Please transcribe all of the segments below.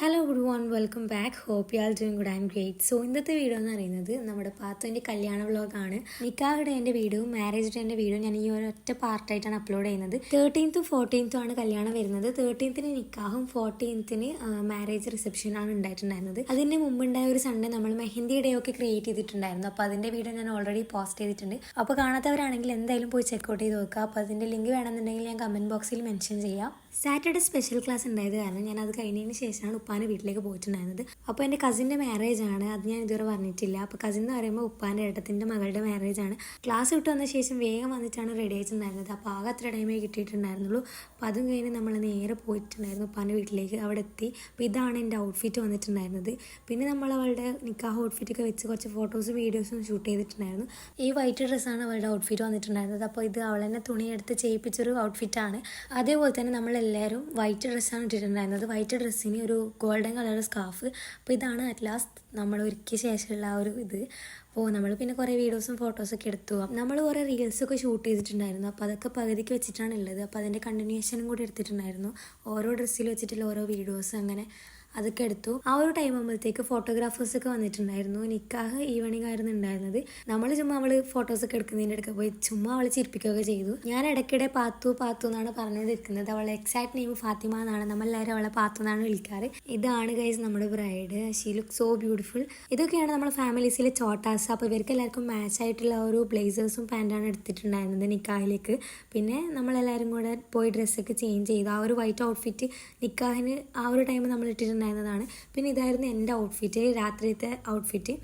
Hello good one welcome back hope you all doing good and great so ഇന്നത്തെ video എന്ന് പറയുന്നത് നമ്മുടെ പാത്തുവിന്റെ കല്യാണ വ്ളോഗാണ് നിക്കാഹ് ഡേന്റെ വീഡിയോ മാരേജ് ഡേന്റെ വീഡിയോ ഞാൻ ഈ ഒരൊറ്റ പാർട്ടായിട്ടാണ് അപ്ലോഡ് ചെയ്യുന്നത്. തേർട്ടീൻത്തും ഫോർട്ടീൻത്തും ആണ് കല്യാണം വരുന്നത്. തേർട്ടീൻത്തിന് നിക്കാഹും ഫോർട്ടീൻത്തിന് മാരേജ് റിസപ്ഷനാണ് ഉണ്ടായിട്ടുണ്ടായിരുന്നത്. അതിന് മുമ്പുണ്ടായ ഒരു സൺഡേ നമ്മൾ മെഹന്തി ഡേ ഒക്കെ ക്രിയേറ്റ് ചെയ്തിട്ടുണ്ടായിരുന്നു. അപ്പോൾ അതിന്റെ വീഡിയോ ഞാൻ ഓൾറെഡി പോസ്റ്റ് ചെയ്തിട്ടുണ്ട്. അപ്പോൾ കാണാത്തവരാണെങ്കിൽ എന്തായാലും പോയി ചെക്കൗട്ട് ചെയ്ത് നോക്കുക. അപ്പോൾ അതിന്റെ ലിങ്ക് വേണമെന്നുണ്ടെങ്കിൽ ഞാൻ കമന്റ് ബോക്സിൽ മെൻഷൻ ചെയ്യാം. സാറ്റർഡേ സ്പെഷ്യൽ ക്ലാസ് ഉണ്ടായത് കാരണം ഞാൻ അത് കഴിഞ്ഞതിന് ശേഷമാണ് ഉപ്പാന്റെ വീട്ടിലേക്ക് പോയിട്ടുണ്ടായിരുന്നത്. അപ്പോൾ എന്റെ കസിന്റെ മാരേജ് ആണ്. അത് ഞാൻ ഇതുവരെ പറഞ്ഞിട്ടില്ല. അപ്പോൾ കസിൻ എന്ന് പറയുമ്പോൾ ഉപ്പാന്റെ ഏട്ടത്തിന്റെ മകളുടെ മാരേജ് ആണ്. ക്ലാസ് വിട്ട് വന്ന ശേഷം വേഗം വന്നിട്ടാണ് റെഡി ആയിട്ടുണ്ടായിരുന്നത്. അപ്പോൾ ആകെ അത്ര ടൈമേ കിട്ടിയിട്ടുണ്ടായിരുന്നുള്ളൂ. അപ്പോൾ അതും കഴിഞ്ഞ് നമ്മൾ നേരെ പോയിട്ടുണ്ടായിരുന്നു ഉപ്പാന്റെ വീട്ടിലേക്ക്. അവിടെ എത്തി. അപ്പോൾ ഇതാണ് എന്റെ ഔട്ട്ഫിറ്റ് വന്നിട്ടുണ്ടായിരുന്നത്. പിന്നെ നമ്മൾ അവളുടെ നിക്കാഹ് ഔട്ട്ഫിറ്റൊക്കെ വെച്ച് കുറച്ച് ഫോട്ടോസും വീഡിയോസും ഷൂട്ട് ചെയ്തിട്ടുണ്ടായിരുന്നു. ഈ വൈറ്റ് ഡ്രസ്സാണ് അവളുടെ ഔട്ട്ഫിറ്റ് വന്നിട്ടുണ്ടായിരുന്നത്. അപ്പോൾ ഇത് അവൾ തന്നെ തുണിയെടുത്ത് ചെയ്യിപ്പിച്ചൊരു ഔട്ട്ഫിറ്റാണ് അതേപോലെ തന്നെ നമ്മളെല്ലാവരും വൈറ്റ് ഡ്രസ്സാണ് ഇട്ടിട്ടുണ്ടായിരുന്നത്. വൈറ്റ് ഡ്രസ്സിന് ഒരു ഗോൾഡൻ കളർ സ്കാർഫ് അപ്പോൾ ഇതാണ് അറ്റ് ലാസ്റ്റ് നമ്മൾ ഒരുക്കിയ ശേഷമുള്ള ആ ഒരു ഇത്. അപ്പോൾ നമ്മൾ പിന്നെ കുറേ വീഡിയോസും ഫോട്ടോസൊക്കെ എടുത്തു. നമ്മൾ കുറേ റീൽസൊക്കെ ഷൂട്ട് ചെയ്തിട്ടുണ്ടായിരുന്നു. അപ്പോൾ അതൊക്കെ പകുതിക്ക് വെച്ചിട്ടാണ് ഉള്ളത് അപ്പോൾ അതിന്റെ കണ്ടിന്യൂഷനും കൂടി എടുത്തിട്ടുണ്ടായിരുന്നു. ഓരോ ഡ്രസ്സിൽ വെച്ചിട്ടുള്ള ഓരോ വീഡിയോസ് അങ്ങനെ. അതൊക്കെ എടുത്തു. ആ ഒരു ടൈം ആകുമ്പോഴത്തേക്ക് ഫോട്ടോഗ്രാഫേഴ്സ് ഒക്കെ വന്നിട്ടുണ്ടായിരുന്നു. നിക്കാഹ് ഈവനിങ് ആയിരുന്നു ഉണ്ടായിരുന്നത്. നമ്മൾ ചുമ്മാ അവൾ ഫോട്ടോസ് ഒക്കെ എടുക്കുന്നതിന്റെ അടുക്ക പോയി ചുമ്മാ അവളെ ചിരിപ്പിക്കുകയൊക്കെ ചെയ്തു. ഞാൻ ഇടയ്ക്കിടെ പാത്തു പാത്തു എന്നാണ് പറഞ്ഞുകൊണ്ടിരിക്കുന്നത്. അവളെ എക്സാക്ട് നെയിം ഫാത്തിമ എന്നാണ്. നമ്മളെല്ലാവരും അവളെ പാത്തു എന്നാണ് വിളിക്കാറ്. ഇതാണ് ഗൈസ് നമ്മുടെ bride she look so beautiful ഇതൊക്കെയാണ് നമ്മുടെ ഫാമിലീസിലെ ചോട്ടാസ് അപ്പോൾ ഇവർക്ക് എല്ലാവർക്കും മാച്ച് ആയിട്ടുള്ള ഒരു ബ്ലേസേഴ്സും പാന്റാണ് എടുത്തിട്ടുണ്ടായിരുന്നത് നിക്കാഹിലേക്ക്. പിന്നെ നമ്മളെല്ലാവരും കൂടെ പോയി ഡ്രസ്സൊക്കെ ചേഞ്ച് ചെയ്തു. ആ ഒരു വൈറ്റ് ഔട്ട്ഫിറ്റ് നിക്കാഹിന് ആ ഒരു ടൈം നമ്മൾ ഇട്ടിട്ടുണ്ടായിരുന്നതാണ് പിന്നെ ഇതായിരുന്നു എന്റെ ഔട്ട്ഫിറ്റ് രാത്രിയത്തെ ഔട്ട്ഫിറ്റ്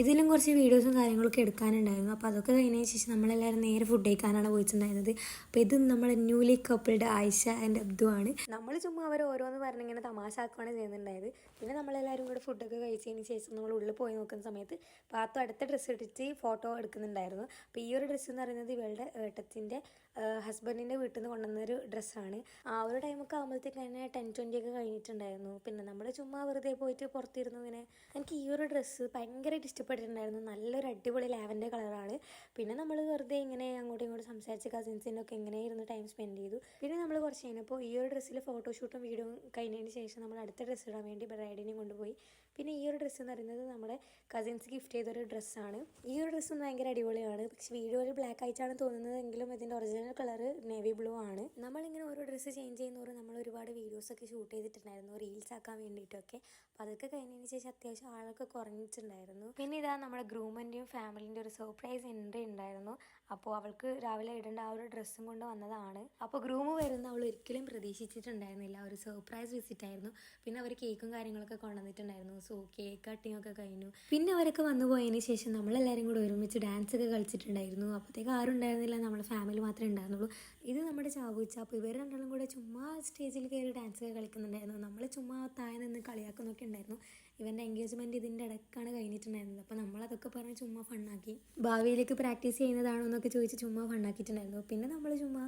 ഇതിലും കുറച്ച് വീഡിയോസും കാര്യങ്ങളൊക്കെ എടുക്കാനുണ്ടായിരുന്നു. അപ്പോൾ അതൊക്കെ കഴിഞ്ഞതിന് ശേഷം നമ്മളെല്ലാവരും നേരെ ഫുഡ് കഴിക്കാനാണ് പോയിട്ടുണ്ടായിരുന്നത് അപ്പോൾ ഇത് നമ്മുടെ newly coupled Ayisha and Abdu ആണ്. നമ്മൾ ചുമ്മാ അവർ ഓരോന്ന് പറഞ്ഞിങ്ങനെ തമാശ ആക്കുകയാണ് ചെയ്യുന്നുണ്ടായത് പിന്നെ നമ്മളെല്ലാവരും കൂടെ ഫുഡൊക്കെ കഴിച്ചതിന് ശേഷം നമ്മൾ ഉള്ളിൽ പോയി നോക്കുന്ന സമയത്ത് പാത്തു അടുത്ത ഡ്രസ്സ് ഇട്ടിട്ട് ഫോട്ടോ എടുക്കുന്നുണ്ടായിരുന്നു. അപ്പോൾ ഈ ഒരു ഡ്രസ്സ് എന്ന് പറയുന്നത് ഇവളുടെ ഏട്ടത്തിന്റെ ഹസ്ബൻഡിന്റെ വീട്ടിൽ നിന്ന് കൊണ്ടുവന്നൊരു ഡ്രസ്സാണ്. ആ ഒരു ടൈമൊക്കെ ആകുമ്പോഴത്തേക്ക് തന്നെ ടെൻ ട്വന്റി ഒക്കെ കഴിഞ്ഞിട്ടുണ്ടായിരുന്നു. പിന്നെ നമ്മൾ ചുമ്മാ വെറുതെ പോയിട്ട് പുറത്തിരുന്നു ഇങ്ങനെ എനിക്ക് ഈ ഒരു ഡ്രസ്സ് ഭയങ്കരമായിട്ട് ഇഷ്ടപ്പെട്ടിട്ടുണ്ടായിരുന്നു. നല്ലൊരു അടിപൊളി ലാവന്റെ കളറാണ് പിന്നെ നമ്മൾ വെറുതെ ഇങ്ങനെ അങ്ങോട്ടും ഇങ്ങോട്ടും സംസാരിച്ച് കസിൻസിന്റെ ഒക്കെ ഇങ്ങനെ ഇരുന്ന് ടൈം സ്പെൻഡ് ചെയ്തു. പിന്നെ നമ്മൾ കുറച്ച് കഴിഞ്ഞപ്പോൾ ഈ ഒരു ഡ്രസ്സിൽ ഫോട്ടോഷൂട്ടും വീഡിയോ കഴിഞ്ഞതിന് ശേഷം നമ്മൾ അടുത്ത ഡ്രസ്സ് ഇടാൻ വേണ്ടി ബ്രൈഡിനെ കൊണ്ടുപോയി. പിന്നെ ഈ ഒരു ഡ്രസ്സ് എന്ന് പറയുന്നത് നമ്മുടെ കസിൻസ് ഗിഫ്റ്റ് ചെയ്തൊരു ഡ്രസ്സാണ് ഈ ഒരു ഡ്രസ്സ് ഭയങ്കര അടിപൊളിയാണ്. പക്ഷേ വീഡിയോയിൽ ബ്ലാക്ക് ആയിട്ടാണ് തോന്നുന്നതെങ്കിലും ഇതിന്റെ ഒറിജിനൽ കളർ നേവി ബ്ലൂ ആണ്. നമ്മളിങ്ങനെ ഓരോ ഡ്രസ്സ് ചേഞ്ച് ചെയ്യുന്നവരും നമ്മൾ ഒരുപാട് വീഡിയോസൊക്കെ ഷൂട്ട് ചെയ്തിട്ടുണ്ടായിരുന്നു. റീൽസ് ആക്കാൻ വേണ്ടിയിട്ടൊക്കെ. അപ്പോൾ അതൊക്കെ കഴിഞ്ഞതിന് ശേഷം അത്യാവശ്യം ആളൊക്കെ കുറഞ്ഞിട്ടുണ്ടായിരുന്നു. പിന്നെ ഇതാ നമ്മുടെ ഗ്രൂമിന്റെയും ഫാമിലിന്റെ ഒരു സർപ്രൈസ് എൻട്രി ഉണ്ടായിരുന്നു. അപ്പോൾ അവൾക്ക് രാവിലെ ഇടേണ്ട ആ ഒരു ഡ്രസ്സും കൊണ്ട് വന്നതാണ്. അപ്പോൾ ഗ്രൂമ് വരുന്ന അവൾ ഒരിക്കലും പ്രതീക്ഷിച്ചിട്ടുണ്ടായിരുന്നില്ല. ഒരു സർപ്രൈസ് വിസിറ്റ് ആയിരുന്നു. പിന്നെ അവർ കേക്കും കാര്യങ്ങളൊക്കെ കൊണ്ടുവന്നിട്ടുണ്ടായിരുന്നു. സോ കേക്ക് കട്ടിങ് ഒക്കെ കഴിഞ്ഞു. പിന്നെ അവരൊക്കെ വന്നു പോയതിന് ശേഷം നമ്മളെല്ലാവരും കൂടെ ഒരുമിച്ച് ഡാൻസ് ഒക്കെ കളിച്ചിട്ടുണ്ടായിരുന്നു. അപ്പോഴത്തേക്ക് ആരും ഉണ്ടായിരുന്നില്ല നമ്മുടെ ഫാമിലി മാത്രമേ ഉണ്ടായിരുന്നുള്ളൂ. ഇത് നമ്മുടെ ചാവൂച്ച അപ്പോൾ ഇവർ രണ്ടാളും കൂടെ ചുമ്മാ സ്റ്റേജിൽ കയറി ഡാൻസ് ഒക്കെ കളിക്കുന്നുണ്ടായിരുന്നു. നമ്മൾ ചുമ്മാ താഴെ നിന്ന് കളിയാക്കുന്നൊക്കെ ഉണ്ടായിരുന്നു. ഇവന്റെ എൻഗേജ്മെന്റ് ഇതിന്റെ ഇടയ്ക്കാണ് കഴിഞ്ഞിട്ടുണ്ടായിരുന്നത്. അപ്പോൾ നമ്മളതൊക്കെ പറഞ്ഞ് ചുമ്മാ ഫണ്ണാക്കി ഭാവിയിലേക്ക് പ്രാക്ടീസ് ചെയ്യുന്നതാണോ എന്നൊക്കെ ചോദിച്ച് ചുമ്മാ ഫണ്ണാക്കിയിട്ടുണ്ടായിരുന്നു പിന്നെ നമ്മൾ ചുമ്മാ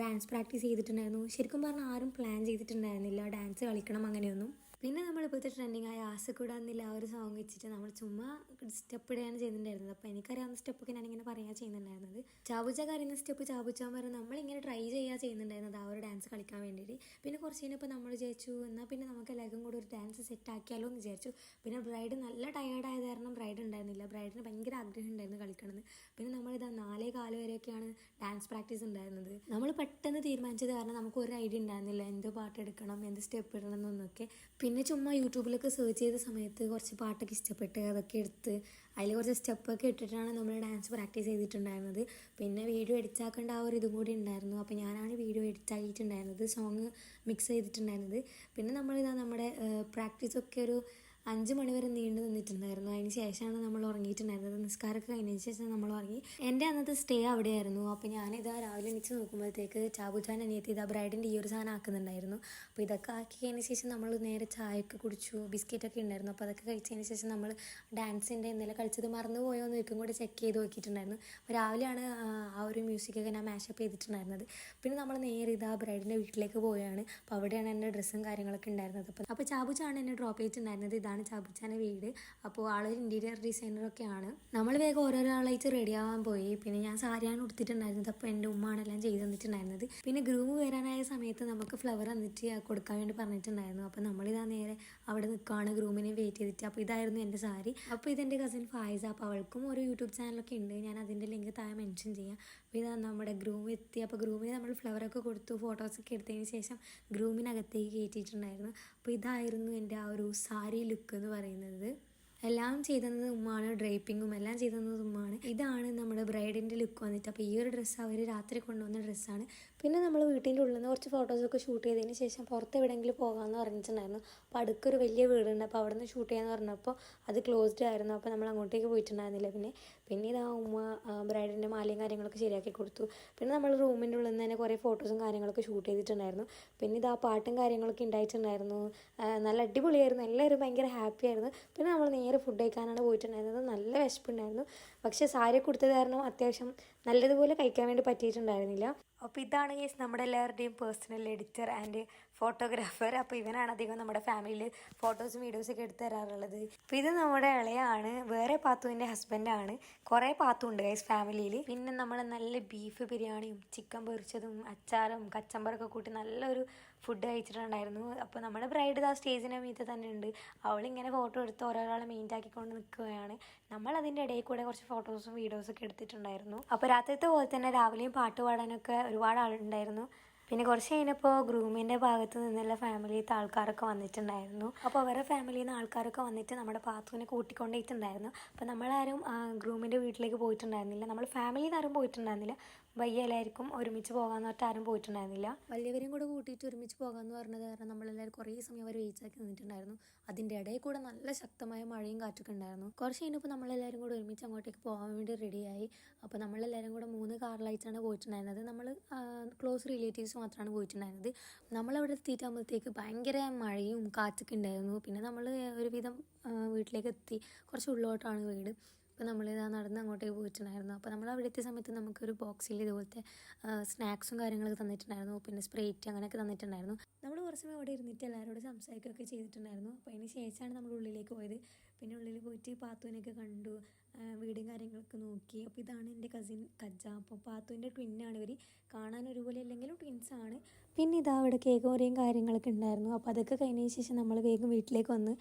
ഡാൻസ് പ്രാക്ടീസ് ചെയ്തിട്ടുണ്ടായിരുന്നു. ശരിക്കും പറഞ്ഞാൽ ആരും പ്ലാൻ ചെയ്തിട്ടുണ്ടായിരുന്നില്ല. ഡാൻസ് കളിക്കണം അങ്ങനെയൊന്നും. പിന്നെ നമ്മൾ ഇപ്പോഴത്തെ ട്രെൻഡിങ് ആയ ആസക്കൂട ആ ഒരു സോങ് വെച്ചിട്ട് നമ്മൾ ചുമ്മാ സ്റ്റെപ്പ് ഇടുകയാണ് ചെയ്യുന്നുണ്ടായിരുന്നത്. അപ്പോൾ എനിക്കറിയാവുന്ന സ്റ്റെപ്പൊക്കെ ഞാനിങ്ങനെ പറയുക ചെയ്യുന്നുണ്ടായിരുന്നത്. ചാബുച്ച കരയുന്ന സ്റ്റെപ്പ് ചാബുച്ചാൻ പറഞ്ഞ് നമ്മളിങ്ങനെ ട്രൈ ചെയ്യുക ചെയ്യുന്നുണ്ടായിരുന്നത് ആ ഒരു ഡാൻസ് കളിക്കാൻ വേണ്ടിയിട്ട്. പിന്നെ കുറച്ച് കഴിഞ്ഞപ്പോൾ നമ്മൾ വിചാരിച്ചു എന്നാൽ പിന്നെ നമുക്ക് എല്ലാവർക്കും കൂടി ഒരു ഡാൻസ് സെറ്റ് ആക്കിയാലോ എന്ന് വിചാരിച്ചു. പിന്നെ ബ്രൈഡ് നല്ല ടയേർഡ് ആയത് കാരണം ബ്രൈഡ് ഉണ്ടായിരുന്നില്ല. ബ്രൈഡിന് ഭയങ്കര ആഗ്രഹം ഉണ്ടായിരുന്നു കളിക്കണമെന്ന്. പിന്നെ നമ്മളിതാ നാലേ കാലം വരെയൊക്കെയാണ് ഡാൻസ് പ്രാക്ടീസ് ഉണ്ടായിരുന്നത്. നമ്മൾ പെട്ടെന്ന് തീരുമാനിച്ചത് കാരണം നമുക്ക് ഒരു ഐഡിയ ഉണ്ടായിരുന്നില്ല. എന്ത് പാട്ട് എടുക്കണം എന്ത് സ്റ്റെപ്പ് ഇടണം എന്നൊക്കെ. പിന്നെ ചുമ്മാ യൂട്യൂബിലൊക്കെ സെർച്ച് ചെയ്ത സമയത്ത് കുറച്ച് പാട്ടൊക്കെ ഇഷ്ടപ്പെട്ട് അതൊക്കെ എടുത്ത് അതിൽ കുറച്ച് സ്റ്റെപ്പൊക്കെ ഇട്ടിട്ടാണ് നമ്മൾ ഡാൻസ് പ്രാക്ടീസ് ചെയ്തിട്ടുണ്ടായിരുന്നത്. പിന്നെ വീഡിയോ എഡിറ്റാക്കേണ്ട ആ ഒരു ഇതും കൂടി ഉണ്ടായിരുന്നു. അപ്പോൾ ഞാനാണ് വീഡിയോ എഡിറ്റ് ആക്കിയിട്ടുണ്ടായിരുന്നത് സോങ് മിക്സ് ചെയ്തിട്ടുണ്ടായിരുന്നത്. പിന്നെ നമ്മളിതാ നമ്മുടെ പ്രാക്ടീസൊക്കെ ഒരു അഞ്ച് മണിവരെ നീണ്ടു നിന്നിട്ടുണ്ടായിരുന്നു. അതിന് ശേഷമാണ് നമ്മൾ ഉറങ്ങിയിട്ടുണ്ടായിരുന്നത്. നിസ്കാരമൊക്കെ കഴിഞ്ഞതിന് ശേഷം നമ്മൾ ഉറങ്ങി. എന്റെ അന്നത്തെ സ്റ്റേ അവിടെയായിരുന്നു. അപ്പോൾ ഞാനിതാ രാവിലെ എണീച്ച് നോക്കുമ്പോഴത്തേക്ക് ചാബുജാൻ അനിയത്തി ഇതാ ബ്രൈഡിന്റെ ഈ ഒരു സാധനം ആക്കുന്നുണ്ടായിരുന്നു. അപ്പോൾ ഇതൊക്കെ ആക്കിയതിന് ശേഷം നമ്മൾ നേരെ ചായയൊക്കെ കുടിച്ചു ബിസ്ക്കറ്റൊക്കെ ഉണ്ടായിരുന്നു. അപ്പോൾ അതൊക്കെ കഴിച്ചതിന് ശേഷം നമ്മൾ ഡാൻസിന്റെ ഇന്നലെ കളിച്ചത് മറന്നു പോയോ എന്ന് ഒരിക്കലും കൂടി ചെക്ക് ചെയ്ത് നോക്കിയിട്ടുണ്ടായിരുന്നു. അപ്പോൾ രാവിലെയാണ് ആ ഒരു മ്യൂസിക്കൊക്കെ ഞാൻ മാഷപ്പ് ചെയ്തിട്ടുണ്ടായിരുന്നത്. പിന്നെ നമ്മൾ നേരെ ഇതാ ബ്രൈഡിന്റെ വീട്ടിലേക്ക് പോവുകയാണ്. അപ്പോൾ അവിടെയാണ് എന്റെ ഡ്രസ്സും കാര്യങ്ങളൊക്കെ ഉണ്ടായിരുന്നത്. അപ്പോൾ അപ്പോൾ ചാബുജാണ് എന്നെ ഡ്രോപ്പ് ചെയ്തിട്ടുണ്ടായിരുന്നത്. ഇതാണ് ഇതാണ് ചാബുച്ചാന്റെ വീട്. അപ്പോൾ ആളൊരു ഇന്റീരിയർ ഡിസൈനറൊക്കെയാണ് നമ്മൾ വേഗം ഓരോരാളായിട്ട് റെഡി ആവാൻ പോയി. പിന്നെ ഞാൻ സാരിയാണ് ഉടുത്തിട്ടുണ്ടായിരുന്നത്. അപ്പോൾ എന്റെ ഉമ്മ എല്ലാം ചെയ്ത് തന്നിട്ടുണ്ടായിരുന്നത്. പിന്നെ ഗ്രൂം വരാനായ സമയത്ത് നമുക്ക് ഫ്ലവർ വന്നിട്ട് കൊടുക്കാൻ വേണ്ടി പറഞ്ഞിട്ടുണ്ടായിരുന്നു. അപ്പോൾ നമ്മളിതാ നേരെ അവിടെ നിൽക്കുകയാണ് ഗ്രൂമിനെ വെയിറ്റ് ചെയ്തിട്ട്. അപ്പോൾ ഇതായിരുന്നു എന്റെ സാരി അപ്പോൾ ഇതെന്റെ കസിൻ ഫായിസ. അപ്പോൾ അവൾക്കും ഒരു യൂട്യൂബ് ചാനലൊക്കെ ഉണ്ട്. ഞാൻ അതിന്റെ ലിങ്ക് താഴെ മെൻഷൻ ചെയ്യാം. ഇതാ നമ്മുടെ ഗ്രൂം എത്തി. അപ്പോൾ ഗ്രൂമിന് നമ്മൾ ഫ്ലവറൊക്കെ കൊടുത്തു ഫോട്ടോസൊക്കെ എടുത്തതിന് ശേഷം ഗ്രൂമിനകത്തേക്ക് കയറ്റിയിട്ടുണ്ടായിരുന്നു അപ്പോൾ ഇതായിരുന്നു എന്റെ ആ ഒരു സാരി ലുക്ക് എന്ന് പറയുന്നത്. എല്ലാം ചെയ്തത് ഉമ്മാണ് ഡ്രൈപ്പിങ്ങും എല്ലാം ചെയ്തത് ഉമ്മാണ്. ഇതാണ് നമ്മുടെ ബ്രൈഡിന്റെ ലുക്ക് വന്നിട്ട്. അപ്പോൾ ഈ ഒരു ഡ്രസ്സ് അവർ രാത്രി കൊണ്ടുവന്ന ഡ്രസ്സാണ് പിന്നെ നമ്മൾ വീട്ടിന്റെ ഉള്ളിൽ നിന്ന് കുറച്ച് ഫോട്ടോസൊക്കെ ഷൂട്ട് ചെയ്തതിന് ശേഷം പുറത്ത് എവിടെയെങ്കിലും പോകാമെന്ന് പറഞ്ഞിട്ടുണ്ടായിരുന്നു. അപ്പോൾ അടുക്കൊരു വലിയ വീടുണ്ട്. അപ്പോൾ അവിടെ നിന്ന് ഷൂട്ട് ചെയ്യാമെന്ന് പറഞ്ഞപ്പോൾ അത് ക്ലോസ്ഡ് ആയിരുന്നു. അപ്പോൾ നമ്മൾ അങ്ങോട്ടേക്ക് പോയിട്ടുണ്ടായിരുന്നില്ല. പിന്നെ പിന്നെ ഇതാ ഉമ്മ ബ്രൈഡിന്റെ മാലയും കാര്യങ്ങളൊക്കെ ശരിയാക്കി കൊടുത്തു. പിന്നെ നമ്മൾ റൂമിന്റെ ഉള്ളിൽ നിന്ന് തന്നെ കുറേ ഫോട്ടോസും കാര്യങ്ങളൊക്കെ ഷൂട്ട് ചെയ്തിട്ടുണ്ടായിരുന്നു. പിന്നെ ഇതാ പാട്ടും കാര്യങ്ങളൊക്കെ ഉണ്ടായിട്ടുണ്ടായിരുന്നു. നല്ല അടിപൊളിയായിരുന്നു. എല്ലാവരും ഭയങ്കര ഹാപ്പി ആയിരുന്നു. പിന്നെ നമ്മൾ നേരെ ഫുഡ് കഴിക്കാനാണ് പോയിട്ടുണ്ടായിരുന്നത്. നല്ല വിശപ്പുണ്ടായിരുന്നു. പക്ഷെ സാരി കൊടുത്തത് കാരണം അത്യാവശ്യം നല്ലതുപോലെ കഴിക്കാൻ വേണ്ടി പറ്റിയിട്ടുണ്ടായിരുന്നില്ല. അപ്പോൾ ഇതാണ് കേസ് നമ്മുടെ എല്ലാവരുടെയും പേഴ്സണൽ എഡിറ്റർ ആൻഡ് ഫോട്ടോഗ്രാഫർ. അപ്പോൾ ഇവനാണ് അധികം നമ്മുടെ ഫാമിലിയിൽ ഫോട്ടോസും വീഡിയോസൊക്കെ എടുത്ത് തരാറുള്ളത്. അപ്പോൾ ഇത് നമ്മുടെ ഇളയാണ്. വേറെ പാത്തുവിന്റെ ഹസ്ബൻഡാണ് കുറേ പാത്തുണ്ട് ഗൈസ് ഫാമിലിയിൽ പിന്നെ നമ്മൾ നല്ല ബീഫ് ബിരിയാണിയും ചിക്കൻ പൊരിച്ചതും അച്ചാറും കച്ചമ്പറൊക്കെ കൂട്ടി നല്ലൊരു ഫുഡ് കഴിച്ചിട്ടുണ്ടായിരുന്നു. അപ്പോൾ നമ്മുടെ ബ്രൈഡ് ആ സ്റ്റേജിന്റെ മീത്ത് തന്നെ ഉണ്ട്. അവളിങ്ങനെ ഫോട്ടോ എടുത്ത് ഓരോരാളെ മെയിന്റ് ആക്കിക്കൊണ്ട് നിൽക്കുകയാണ് നമ്മൾ അതിന്റെ ഇടയിൽ കൂടെ കുറച്ച് ഫോട്ടോസും വീഡിയോസൊക്കെ എടുത്തിട്ടുണ്ടായിരുന്നു. അപ്പോൾ രാത്രിത്തെ പോലെ തന്നെ രാവിലെയും പാട്ട് പാടാനൊക്കെ ഒരുപാട് ആളുണ്ടായിരുന്നു. പിന്നെ കുറച്ച് കഴിഞ്ഞപ്പോൾ ഗ്രൂമിന്റെ ഭാഗത്ത് നിന്നുള്ള ഫാമിലിയിലത്തെ ആൾക്കാരൊക്കെ വന്നിട്ടുണ്ടായിരുന്നു. അപ്പോൾ അവരുടെ ഫാമിലിയിൽ നിന്ന് ആൾക്കാരൊക്കെ വന്നിട്ട് നമ്മുടെ പാത്തുവിനെ കൂട്ടിക്കൊണ്ടേയിട്ടുണ്ടായിരുന്നു. അപ്പോൾ നമ്മളാരും ഗ്രൂമിന്റെ വീട്ടിലേക്ക് പോയിട്ടുണ്ടായിരുന്നില്ല. നമ്മൾ ഫാമിലിയിൽ നിന്ന് ആരും പോയിട്ടുണ്ടായിരുന്നില്ല. വയ്യ എല്ലാവർക്കും ഒരുമിച്ച് പോകാമെന്ന് പറഞ്ഞിട്ട് ആരും പോയിട്ടുണ്ടായിരുന്നില്ല. വലിയവരും കൂടെ കൂട്ടിയിട്ട് ഒരുമിച്ച് പോകാമെന്ന് പറഞ്ഞത് കാരണം നമ്മളെല്ലാവരും കുറേ സമയം അവർ വെയിറ്റ് ആക്കി നിന്നിട്ടുണ്ടായിരുന്നു. അതിന്റെ ഇടയിൽ കൂടെ നല്ല ശക്തമായ മഴയും കാറ്റൊക്കെ ഉണ്ടായിരുന്നു. കുറച്ച് കഴിഞ്ഞപ്പോൾ നമ്മളെല്ലാവരും കൂടെ ഒരുമിച്ച് അങ്ങോട്ടേക്ക് പോകാൻ വേണ്ടി റെഡിയായി അപ്പോൾ നമ്മളെല്ലാവരും കൂടെ മൂന്ന് കാറിലായിട്ടാണ് പോയിട്ടുണ്ടായിരുന്നത്. നമ്മൾ ക്ലോസ് റിലേറ്റീവ്സ് മാത്രമാണ് പോയിട്ടുണ്ടായിരുന്നത്. നമ്മളവിടെ എത്തിയിട്ടാകുമ്പോഴത്തേക്ക് ഭയങ്കര മഴയും കാറ്റൊക്കെ ഉണ്ടായിരുന്നു. പിന്നെ നമ്മൾ ഒരുവിധം വീട്ടിലേക്ക് എത്തി കുറച്ച് ഉള്ളോട്ടാണ് വീട്. അപ്പോൾ നമ്മൾ ഇതാ നടന്ന് അങ്ങോട്ടേക്ക് പോയിട്ടുണ്ടായിരുന്നു. അപ്പോൾ നമ്മൾ അവിടെ എത്തിയ സമയത്ത് നമുക്കൊരു ബോക്സിൽ ഇതുപോലത്തെ സ്നാക്സും കാര്യങ്ങളൊക്കെ തന്നിട്ടുണ്ടായിരുന്നു. പിന്നെ സ്പ്രേറ്റ് അങ്ങനെയൊക്കെ തന്നിട്ടുണ്ടായിരുന്നു. നമ്മൾ കുറച്ച് സമയം അവിടെ ഇരുന്നിട്ട് എല്ലാവരോടും സംസാരിക്കുകയൊക്കെ ചെയ്തിട്ടുണ്ടായിരുന്നു. അപ്പോൾ അതിന് ശേഷമാണ് നമ്മൾ ഉള്ളിലേക്ക് പോയത്. പിന്നെ ഉള്ളിൽ പോയിട്ട് പാത്തുവിനെയൊക്കെ കണ്ടു. വീടും കാര്യങ്ങളൊക്കെ നോക്കി. അപ്പോൾ ഇതാണ് എന്റെ കസിൻ കജ്ജ. അപ്പോൾ പാത്തുവിന്റെ ട്വിന്നാണ് ഇവർ കാണാൻ ഒരുപോലെ അല്ലെങ്കിലും ആണ്. പിന്നെ ഇതാ അവിടെ കേക്ക് മുറിയും കാര്യങ്ങളൊക്കെ ഉണ്ടായിരുന്നു. അപ്പോൾ അതൊക്കെ കഴിഞ്ഞതിന് ശേഷം നമ്മൾ വേഗം വീട്ടിലേക്ക് വന്ന്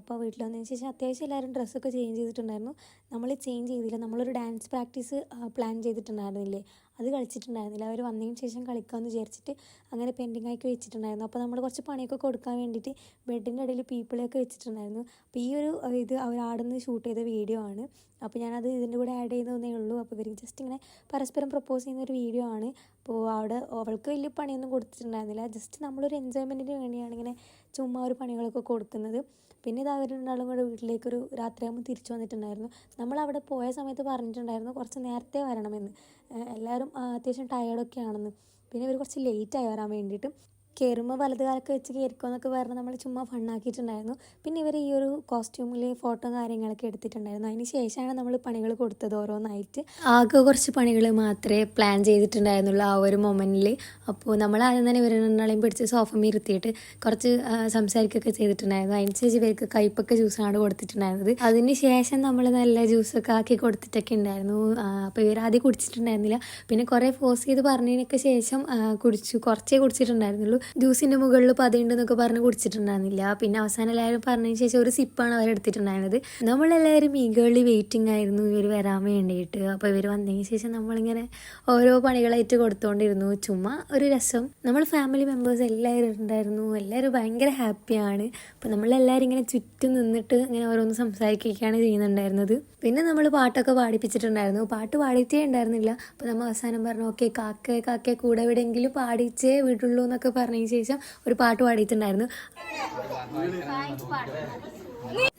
അപ്പോൾ വീട്ടിൽ വന്നതിന് ശേഷം അത്യാവശ്യം എല്ലാവരും ഡ്രസ്സൊക്കെ ചേഞ്ച് ചെയ്തിട്ടുണ്ടായിരുന്നു. നമ്മൾ ചേഞ്ച് ചെയ്തില്ല. നമ്മളൊരു ഡാൻസ് പ്രാക്ടീസ് പ്ലാൻ ചെയ്തിട്ടുണ്ടായിരുന്നില്ലേ? അത് കളിച്ചിട്ടുണ്ടായിരുന്നില്ല. അവർ വന്നതിന് ശേഷം കളിക്കാമെന്ന് വിചാരിച്ചിട്ട് അങ്ങനെ പെൻഡിങ് ആക്കി വെച്ചിട്ടുണ്ടായിരുന്നു. അപ്പോൾ നമ്മൾ കുറച്ച് പണിയൊക്കെ കൊടുക്കാൻ വേണ്ടിയിട്ട് ബെഡിന്റെ ഇടയിൽ പീപ്പിളൊക്കെ വെച്ചിട്ടുണ്ടായിരുന്നു. അപ്പോൾ ഈ ഒരു ഇത് അവർ ആടുന്ന് ഷൂട്ട് ചെയ്ത വീഡിയോ ആണ്. അപ്പോൾ ഞാനത് ഇതിന്റെ കൂടെ ആഡ് ചെയ്യുന്നതേ ഉള്ളൂ. അപ്പോൾ ഇവർ ജസ്റ്റ് ഇങ്ങനെ പരസ്പരം പ്രപ്പോസ് ചെയ്യുന്ന ഒരു വീഡിയോ ആണ്. അപ്പോൾ അവിടെ അവൾക്ക് വലിയ പണിയൊന്നും കൊടുത്തിട്ടുണ്ടായിരുന്നില്ല. ജസ്റ്റ് നമ്മളൊരു എൻജോയ്മെന്റിന് വേണ്ടിയാണ് ഇങ്ങനെ ചുമ്മാ ഒരു പണികളൊക്കെ കൊടുക്കുന്നത്. പിന്നെ ഇത് അവർ രണ്ടാളും കൂടെ വീട്ടിലേക്കൊരു രാത്രിയാകുമ്പോൾ തിരിച്ചു വന്നിട്ടുണ്ടായിരുന്നു. നമ്മൾ അവിടെ പോയ സമയത്ത് പറഞ്ഞിട്ടുണ്ടായിരുന്നു കുറച്ച് നേരത്തെ വരണമെന്ന്. എല്ലാവരും അത്യാവശ്യം ടയേർഡൊക്കെ ആണെന്ന് പിന്നെ ഇവർ കുറച്ച് ലേറ്റായി വരാൻ വേണ്ടിയിട്ട്. കയറുമ്പോൾ വലത് കാലൊക്കെ വെച്ച് കയറിക്കോ എന്നൊക്കെ പറഞ്ഞ് നമ്മൾ ചുമ്മാ ഫണ്ണാക്കിയിട്ടുണ്ടായിരുന്നു പിന്നെ ഇവർ ഈ ഒരു കോസ്റ്റ്യൂമിൽ ഫോട്ടോ കാര്യങ്ങളൊക്കെ എടുത്തിട്ടുണ്ടായിരുന്നു. അതിന് ശേഷമാണ് നമ്മൾ പണികൾ കൊടുത്തത് ഓരോന്നായിട്ട്. ആകെ കുറച്ച് പണികൾ മാത്രമേ പ്ലാൻ ചെയ്തിട്ടുണ്ടായിരുന്നുള്ളൂ ആ ഒരു മൊമെന്റിൽ അപ്പോൾ നമ്മൾ ആദ്യം തന്നെ ഇവരെ രണ്ടാളെയും പിടിച്ച് സോഫമ ഇരുത്തിയിട്ട് കുറച്ച് സംസാരിക്കുകയൊക്കെ ചെയ്തിട്ടുണ്ടായിരുന്നു. അതിന് ശേഷം ഇവർക്ക് കയ്പൊക്കെ ജ്യൂസാണ് കൊടുത്തിട്ടുണ്ടായിരുന്നത്. അതിന് ശേഷം നമ്മൾ നല്ല ജ്യൂസൊക്കെ ആക്കി കൊടുത്തിട്ടൊക്കെ ഉണ്ടായിരുന്നു അപ്പോൾ ഇവർ ആദ്യം കുടിച്ചിട്ടുണ്ടായിരുന്നില്ല. പിന്നെ കുറേ ഫോഴ്സ് ചെയ്ത് പറഞ്ഞതിനൊക്കെ ശേഷം കുടിച്ചു. കുറച്ചേ കുടിച്ചിട്ടുണ്ടായിരുന്നുള്ളൂ. ജ്യൂസിന്റെ മുകളിൽ പതയുണ്ടെന്നൊക്കെ പറഞ്ഞ് കുടിച്ചിട്ടുണ്ടായിരുന്നില്ല. പിന്നെ അവസാനം എല്ലാവരും പറഞ്ഞതിന് ശേഷം ഒരു സിപ്പാണ് അവർ എടുത്തിട്ടുണ്ടായിരുന്നത്. നമ്മളെല്ലാവരും ഈഗേളി വെയിറ്റിംഗ് ആയിരുന്നു ഇവർ വരാൻ വേണ്ടിയിട്ട്. അപ്പോൾ ഇവർ വന്നതിന് ശേഷം നമ്മളിങ്ങനെ ഓരോ പണികളായിട്ട് കൊടുത്തുകൊണ്ടിരുന്നു ചുമ്മാ ഒരു രസം. നമ്മൾ ഫാമിലി മെമ്പേഴ്സ് എല്ലാവരും ഉണ്ടായിരുന്നു. എല്ലാവരും ഭയങ്കര ഹാപ്പിയാണ് അപ്പോൾ നമ്മളെല്ലാവരും ഇങ്ങനെ ചുറ്റും നിന്നിട്ട് ഇങ്ങനെ ഓരോന്ന് സംസാരിക്കുകയാണ് ചെയ്യുന്നുണ്ടായിരുന്നത്. പിന്നെ നമ്മൾ പാട്ടൊക്കെ പാടിപ്പിച്ചിട്ടുണ്ടായിരുന്നു. പാട്ട് പാടിയിട്ടേ ഉണ്ടായിരുന്നില്ല. അപ്പോൾ നമ്മൾ അവസാനം പറഞ്ഞു ഓക്കെ കാക്കേ കാക്കേ കൂടെ എവിടെയെങ്കിലും പാടിച്ചേ വിടുള്ളൂ എന്നൊക്കെ പറഞ്ഞതിന് ശേഷം ഒരു പാട്ട് പാടിയിട്ടുണ്ടായിരുന്നു.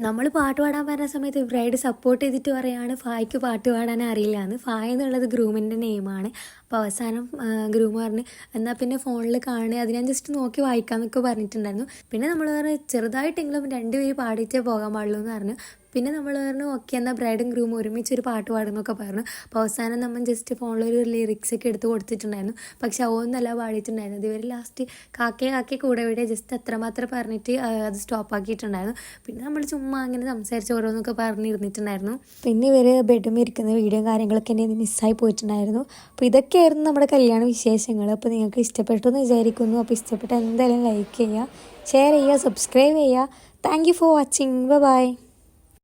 നമ്മൾ പാട്ട് പാടാൻ പറഞ്ഞ സമയത്ത് ബ്രൈഡ് സപ്പോർട്ട് ചെയ്തിട്ട് പറയാണ് ഫായ്ക്ക് പാട്ട് പാടാൻ അറിയില്ല എന്ന്. ഫായ് എന്നുള്ളത് ഗ്രൂമിന്റെ നെയിമാണ് അപ്പോൾ അവസാനം ഗ്രൂം പറഞ്ഞ് എന്നാൽ പിന്നെ ഫോണിൽ കാണുക. അത് ഞാൻ ജസ്റ്റ് നോക്കി വായിക്കാമെന്നൊക്കെ പറഞ്ഞിട്ടുണ്ടായിരുന്നു. പിന്നെ നമ്മൾ പറഞ്ഞു ചെറുതായിട്ടെങ്കിലും രണ്ടുപേര് പാടിയിട്ടേ പോകാൻ പാടുള്ളൂ എന്ന് പറഞ്ഞു. പിന്നെ നമ്മൾ പറഞ്ഞു ഓക്കെ എന്നാൽ ബ്രൈഡും ഗ്രൂമും ഒരുമിച്ച് ഒരു പാട്ട് പാടുന്നൊക്കെ പറഞ്ഞു. അപ്പോൾ അവസാനം നമ്മൾ ജസ്റ്റ് ഫോണിലൊരു ലിറിക്സ് ഒക്കെ എടുത്ത് കൊടുത്തിട്ടുണ്ടായിരുന്നു. പക്ഷെ അതൊന്നല്ല പാടിയിട്ടുണ്ടായിരുന്നത് ഇവർ ലാസ്റ്റ് കാക്കയെ കാക്കയെ കൂടെ ഇവിടെ ജസ്റ്റ് അത്രമാത്രം പറഞ്ഞിട്ട് അത് സ്റ്റോപ്പ് ആക്കിയിട്ടുണ്ടായിരുന്നു. പിന്നെ നമ്മൾ ചുമ്മാ അങ്ങനെ സംസാരിച്ച് ഓരോന്നൊക്കെ പറഞ്ഞിരുന്നിട്ടുണ്ടായിരുന്നു. പിന്നെ ഇവർ ബെഡും ഇരിക്കുന്ന വീഡിയോയും കാര്യങ്ങളൊക്കെ എന്റെ മിസ്സായി പോയിട്ടുണ്ടായിരുന്നു. അപ്പോൾ ഇതൊക്കെയായിരുന്നു നമ്മുടെ കല്യാണ വിശേഷങ്ങൾ. അപ്പോൾ നിങ്ങൾക്ക് ഇഷ്ടപ്പെട്ടു എന്ന് വിചാരിക്കുന്നു. അപ്പോൾ ഇഷ്ടപ്പെട്ട എന്തായാലും ലൈക്ക് ചെയ്യുക ഷെയർ ചെയ്യുക സബ്സ്ക്രൈബ് ചെയ്യുക. Thank you for watching bye